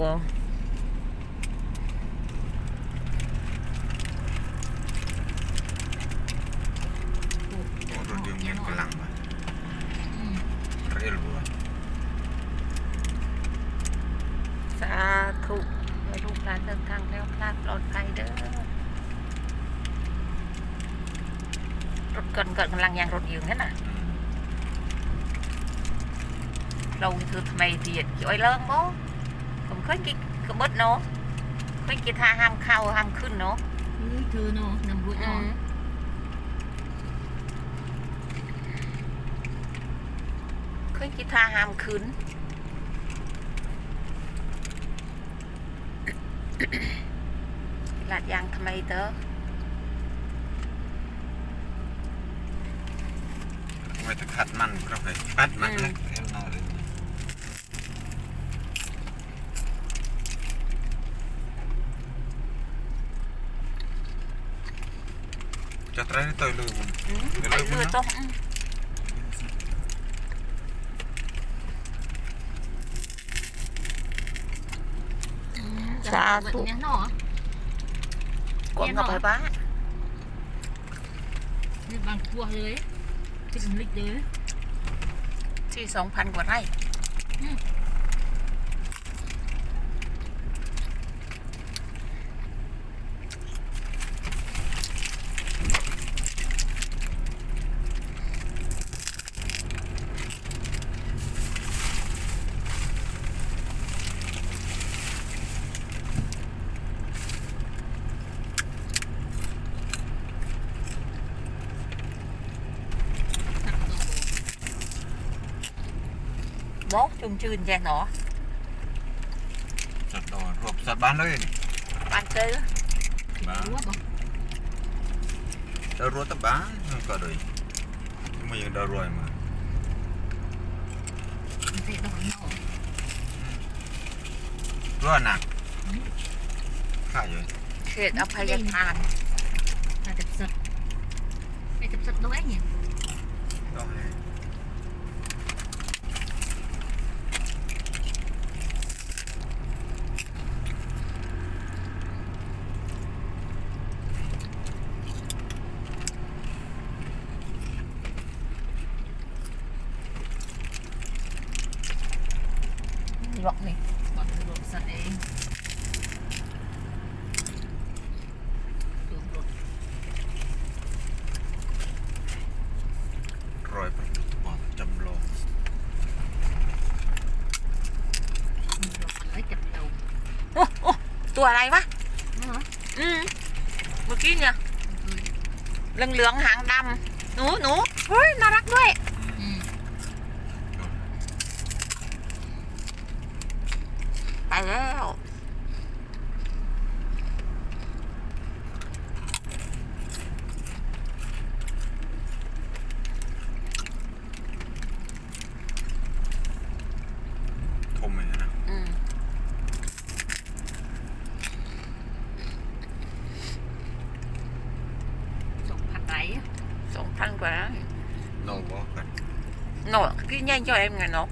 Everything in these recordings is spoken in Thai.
บ่โอ้รถยนต์ยังกำลังมาเรียลบัวสาธุให้ลูกหลานเดินทางแล้วพลาดปลอดภัยเด้อรถก่อนก่อนกำลังยางรถอยู่นั่นน่ะอืมเราคือทำไมเดียดจ่อยเลิงบ่ ผมเคยกินกระเบิดเนาะเคยกินท่าห้ามเข้าห้ามขึ้นเนาะเฮ้ยเธอเนาะนำรถอืเนาะมเคยกินท่าห้ามขึ้นลาดยางทำไมเตอทำไมจะขัดมันก็ไปปัดมันแล้วเรียลนาเลย ธุ เนี่ยเนาะ กดเข้าไปบ้าน นี่บางตัวเลยที่เป็นลิกเลย ที่สองพันกว่าไร่ บอจุ่มจืนแจหนอ จัดดอนรวบสัตว์บ้านเลยนี่ บ้านเจอ บ้าน รู้ว่าบ่ เดารวตะบ้านมันก็เลยไม่ยังเดารวยมา มันเตะดอกเนาะ รัวหนักข้าอยู่ เขตอภัยทาน ถ้าจับสัตว์ไอ้จับสัตว์ด้วยเนี่ย ต้องให้ หลอกนี่ ก่อนจะรถสัตว์เองตัวรถ รอยประตูปอดจำลอง มีรถอะไรจับเรา โอ้โอ้ตัวอะไรวะ เนาะ อืมเมื่อกี้เนี่ยเหลืองเหลืองๆหางดำหนูหนูเฮ้ยน่ารัก ัก สองพันกว่า โนบอกกัน หนอกี่nhanh cho em ngày nó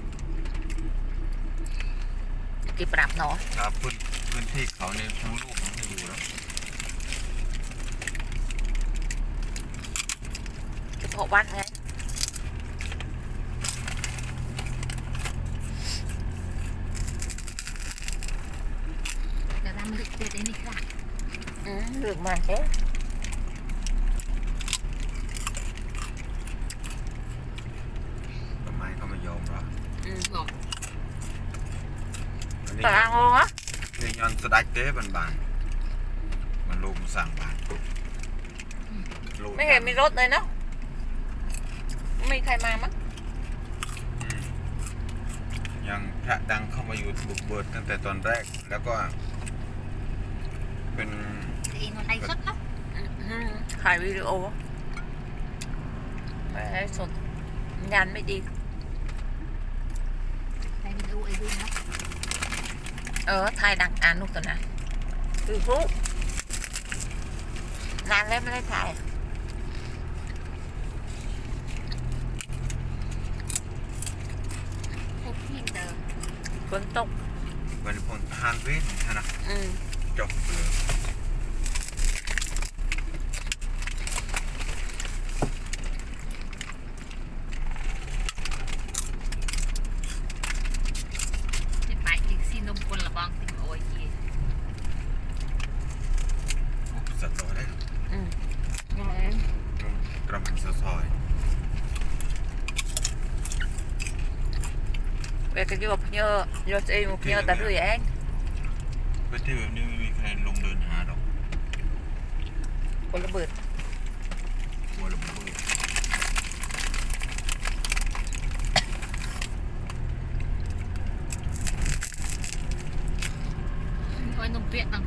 kịp đạp nó ถ้าพื้นพื้นที่เขาเนี่ยทั้งลูกมันไม่อยู่แล้ว chụp hộ ban ngay เดี๋ยวทำลึกเด็ดไอ้นี่ค่ะ ừ, được mà thế ทำไม อ ừ. บอกอันนี้ tao ăn luôn á นี่ย้อนสะดักเต้บันบานมันลูกมันสั่งบานลูก mấy ngày mi rốt đây nó mi khai ma mất อืมยังพระดังเข้ามาอยู่บุกเบิดตั้งแต่ตอนแรก แล้วก็ เป็นไอ้นอนไอ้สดเนาะ ừ. Khai video Mẹ sụt nhanh mới đi ไอ้ดูไอ้ดูเนาะ ờ thay đăng ăn luôn tụi nè từ phú nhanh lên mới lấy thay พวกพี่เดิม con túc วันนี้ผมทานเวทธนะอืม จบเลย về cái vad jag låter ju och jag där du är. Vet du nu vi kan lång den här då. Kolla bud. Kolla bud. Hãy subscribe cho kênh Ghiền Mì Gõ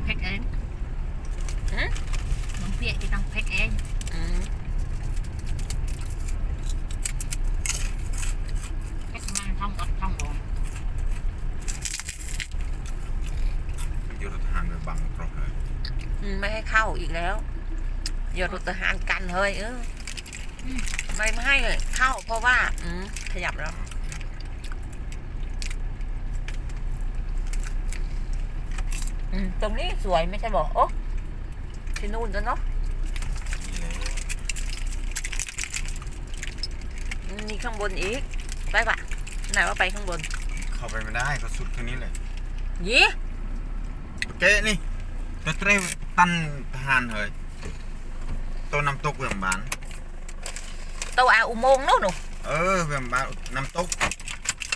แล้วอย่ารถทหารกันเฮ้ยเอออไม่ไม่ให้เข้า เพราะว่า อืมขยับแล้วอืมตรงนี้สวยไม่ใช่บอกโอ้ที่นู่นแล้วเนาะนี่เลยอืมมีข้างบนอีก ไปปะไหนว่าไปข้างบน เข้าไปไม่ได้เขาสุดแค่นี้เลยยี่เจ๊นี่ตัวเตรตัน ทหารเฮ้ยตัวน้ำตกเวียงบานตัวอาอุโมงค์โน่นหนูเอ